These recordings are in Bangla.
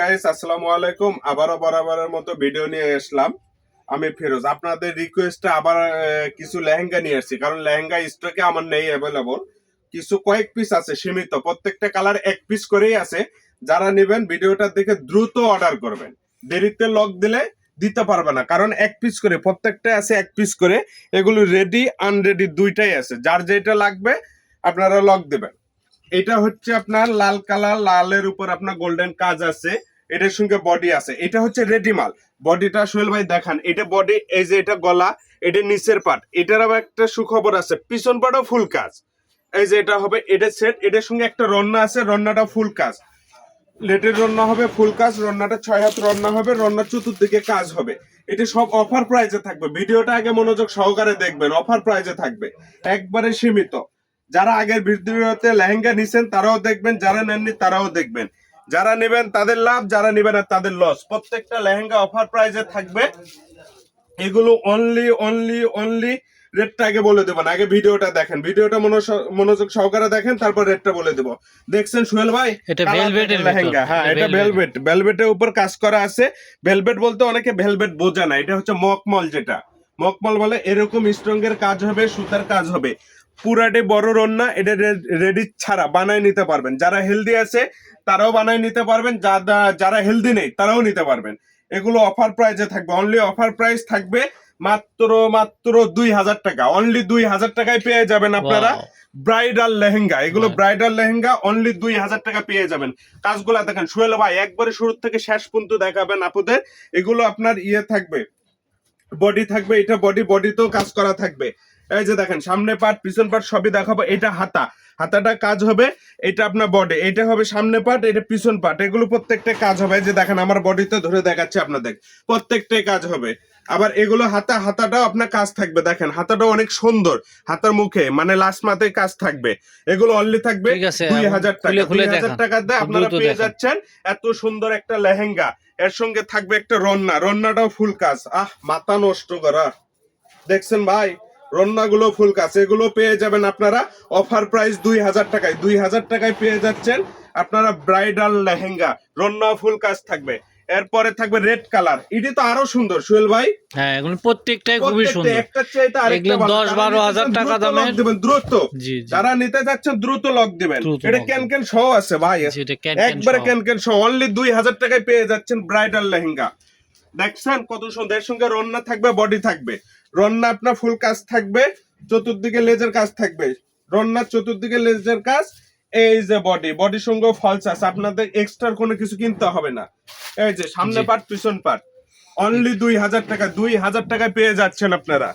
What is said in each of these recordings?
গাইস আসসালামু আলাইকুম। আবারও বরাবরের মতো ভিডিও নিয়ে আসলাম আমি ফিরোজ। আপনাদের রিকোয়েস্টে আবার কিছু লেহেঙ্গা নিয়ে আসছি, কারণ লেহেঙ্গা স্টকে আমার নেই অ্যাভেলেবল কিছু কয়েক পিস আছে সীমিত, প্রত্যেকটা কালার এক পিস করেই আছে। যারা নেবেন ভিডিওটা দেখে দ্রুত অর্ডার করবেন। দেরিতে লক দিলে দিতে পারবে না, কারণ এক পিস করে, প্রত্যেকটা আছে এক পিস করে। এগুলো রেডি আনরেডি দুইটাই আছে। যার যেটা লাগবে, আপনারা লক দেবেন। এটা হচ্ছে আপনার লাল কালার, লালের উপর আপনার গোল্ডেন কাজ আছে, এটার সঙ্গে বডি আছে। এটা হচ্ছে রেডিমাল বডিটা সোহেল ভাই দেখান। এটা বডি এই যে এটা গলা, এটা নিচের পার্ট এটার আবার একটা সুখবর আছে, পিছন পাটও ফুল কাজ। এই যে এটা হবে, এটা সেট এটার সঙ্গে একটা রন্না আছে, রন্নাটা ফুল কাজ। লেটের রন্না হবে ফুল কাজ, রন্নাটা ছয় হাত রন্না হবে রন্না চতুর্দিকে কাজ হবে। এটা সব অফার প্রাইজে থাকবে। ভিডিওটা আগে মনোযোগ সহকারে দেখবেন অফার প্রাইজে থাকবে। একবারে সীমিত। যারা আগের ভিডিওতে লেহেঙ্গা নিছেন তারাও দেখবেন যারা নেননি তারাও দেখবেন। যারা নেবেন তাদের লাভ যারা নেবেন আর তাদের লস প্রত্যেকটা লেহেঙ্গা অফার প্রাইজে থাকবে। এগুলো অনলি অনলি অনলি রেটটা আগে বলে দেবেন আগে ভিডিওটা দেখেন। ভিডিওটা মনোযোগ সহকারে দেখেন তারপর রেটটা বলে দেবো। দেখছেন সোহেল ভাই? এটা। লেহেঙ্গা। হ্যাঁ এটা এটা ভেলভেট ভেলভেটের উপর কাজ করা আছে। ভেলভেট বলতে অনেকে ভেলভেট বোঝা না। এটা হচ্ছে মকমল যেটা। মকমল বলে এরকম স্ট্রং এর কাজ হবে সুতার কাজ হবে। পুরাটে বড় রন্না এটা রেডি ছাড়া বানায় নিতে পারবেন। যারা হেলদি আছে তারাও বানায় নিতে পারবেন। যারা- যারা হেলদি নেই তারাও নিতে পারবেন। এগুলো অফার প্রাইজে থাকবে। অনলি অফার প্রাইস থাকবে মাত্র মাত্র দুই হাজার টাকা। অনলি দুই হাজার টাকায় পেয়ে যাবেন আপনারা ব্রাইডাল লেহেঙ্গা। এগুলো। ব্রাইডাল লেহেঙ্গা অনলি দুই হাজার টাকা পেয়ে যাবেন। কাজগুলো দেখেন সোহেল ভাই একবারে শুরু থেকে শেষ পর্যন্ত দেখাবেন আপুদের। এগুলো আপনার ইয়ে থাকবে বডি থাকবে এটা বডি বডিতেও কাজ করা থাকবে। এই যে দেখেন সামনে পার্ট পিছন পার্ট সবই দেখাবো। এটা হাতা। হাতাটা কাজ হবে এটা আপনার বডি এটা হবে সামনে পার্ট এটা পিছন পার্ট। এগুলো প্রত্যেকটা কাজ হবে। যে দেখেন আমার বডিতে ধরে দেখাচ্ছে আপনাদের। প্রত্যেকটাই কাজ হবে। আবার এগুলো হাতা হাতাটাও আপনার কাজ থাকবে। দেখেন হাতাটা অনেক সুন্দর। হাতার মুখে মানে লাস্ট মাথায় কাজ থাকবে। এগুলো অনলি থাকবে দুই হাজার টাকা। দুই হাজার টাকা দিয়ে আপনারা পেয়ে যাচ্ছেন। এত সুন্দর একটা লেহেঙ্গা। এর সঙ্গে থাকবে একটা রন্না। রন্নাটাও ফুল কাজ। আহ মাথা নষ্ট করা। দেখছেন ভাই? রন্নাগুলো ফুল কাজ এগুলো পেয়ে যাবেন আপনারা। অফার প্রাইস দুই হাজার টাকায়। দুই হাজার টাকায় পেয়ে যাচ্ছেন আপনারা ব্রাইডাল লেহেঙ্গা। রন্না ফুল কাজ থাকবে। এরপরে থাকবে রেড কালার। এটি তো আরও সুন্দর। সুহেল ভাই? হ্যাঁ এগুলো প্রত্যেকটাই খুবই সুন্দর। একটার চাইতে আরেকটা এগুলো ভালো। 10 যারা 12 হাজার টাকা দ্রুত দামের। দিবেন দ্রুত। জি জি। যারা নিতে যাচ্ছেন দ্রুত লক দিবেন। এটা ক্যান ক্যান সহ আছে ভাই। একবারে ক্যান ক্যান সহ অনলি দুই হাজার টাকায় পেয়ে যাচ্ছেন ব্রাইডাল লেহেঙ্গা। দেখছেন? কত সুন্দর এর সঙ্গে রন্না থাকবে বডি থাকবে। রন্না আপনার ফুল কাজ থাকবে চতুর্দিকে লেজের কাজ থাকবে। রন্নার চতুর্দিকে লেজের কাজ এই যে বডি বডি সঙ্গে ফলস আছে। আপনাদের এক্সট্রা কোনো কিছু কিনতে হবে না। এই যে সামনে পার্ট পিছন পার্ট অনলি দুই হাজার টাকা দুই হাজার টাকায় পেয়ে যাচ্ছেন আপনারা।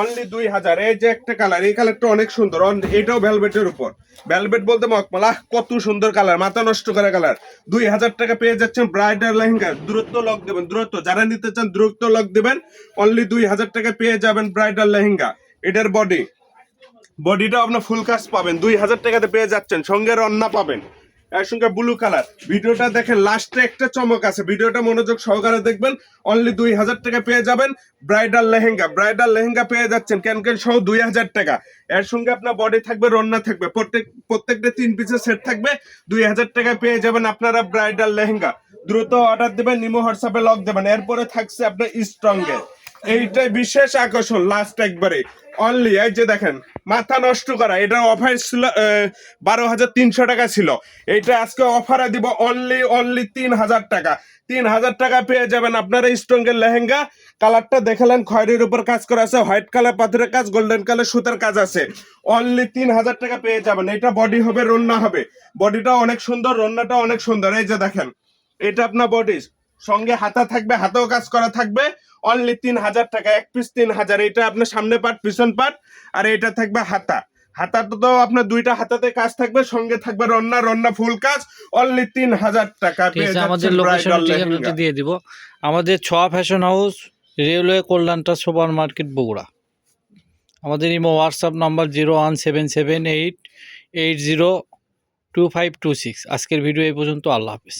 অনলি দুই হাজার। এই যে একটা কালার এই কালারটা অনেক সুন্দর। এটাও ভেলভেটের উপর। ভেলভেট বলতে মকমল, কত সুন্দর কালার মাথা নষ্ট করা কালার দুই হাজার টাকা পেয়ে যাচ্ছেন ব্রাইডাল লেহেঙ্গা। দূরত্ব লক দেবেন, দূরত্ব। যারা নিতে চান দূরত্ব লক দেবেন অনলি দুই হাজার টাকা পেয়ে যাবেন ব্রাইডাল লেহেঙ্গা। এটার বডি বডিটা আপনার ফুল কাজ পাবেন। দুই হাজার টাকাতে পেয়ে যাচ্ছেন, সঙ্গে রন্না পাবেন। সঙ্গে ব্লু কালার ভিডিওটা দেখেন লাস্টে একটা চমক আছে। ভিডিওটা মনোযোগ সহকারে দেখবেন অনলি দুই হাজার টাকা পেয়ে যাবেন ব্রাইডাল লেহেঙ্গা। ব্রাইডাল লেহেঙ্গা পেয়ে যাচ্ছেন ক্যান ক্যান সহ দুই হাজার টাকা। এর সঙ্গে আপনার বডি থাকবে, রন্না থাকবে। প্রত্যেক, প্রত্যেকটা তিন পিসের সেট থাকবে, দুই হাজার টাকা পেয়ে যাবেন আপনারা ব্রাইডাল লেহেঙ্গা। দ্রুত অর্ডার দেবেন, নিমো হোয়াটসঅ্যাপে লক দেবেন। এরপরে থাকছে আপনার স্ট্রঙ্গে এইটাই বিশেষ আকর্ষণ লাস্ট একবারে। অনলি এই যে দেখেন, মাথা নষ্ট করা এটা অফার ছিল বারো হাজার তিনশো টাকা ছিল। এইটা আজকে অফারে দিব অনলি অনলি তিন হাজার টাকা। তিন হাজার টাকা পেয়ে যাবেন আপনারা স্ট্রঙ্গের লেহেঙ্গা। কালারটা দেখালেন, খয়েরির উপর কাজ করা আছে হোয়াইট কালার পাথরের কাজ গোল্ডেন কালার সুতার কাজ আছে। অনলি তিন হাজার টাকা পেয়ে যাবেন। এটা বডি হবে, রন্না হবে। বডিটা অনেক সুন্দর, রন্নাটা অনেক সুন্দর। এই যে দেখেন, এটা আপনার বডি সঙ্গে হাতা থাকবে হাতেও কাজ করা থাকবে। অনলি তিন হাজার টাকা এক পিস তিন হাজার এটা আপনার সামনে পাট পিছন পাট আর এটা থাকবে হাতা। তো আপনার দুইটা হাতাতে কাজ থাকবে সঙ্গে থাকবে রন্না রন্না ফুল কাজ অনলি তিন হাজার টাকা। আমাদের। দিয়ে দিব। আমাদের ছোয়া ফ্যাশন হাউস রেলওয়ে কল্যাণটা সুপার মার্কেট বগুড়া। আমাদের imo WhatsApp number zero one seven seven eight eight zero two five two six আজকের ভিডিও এই পর্যন্ত আল্লাহ হাফিজ।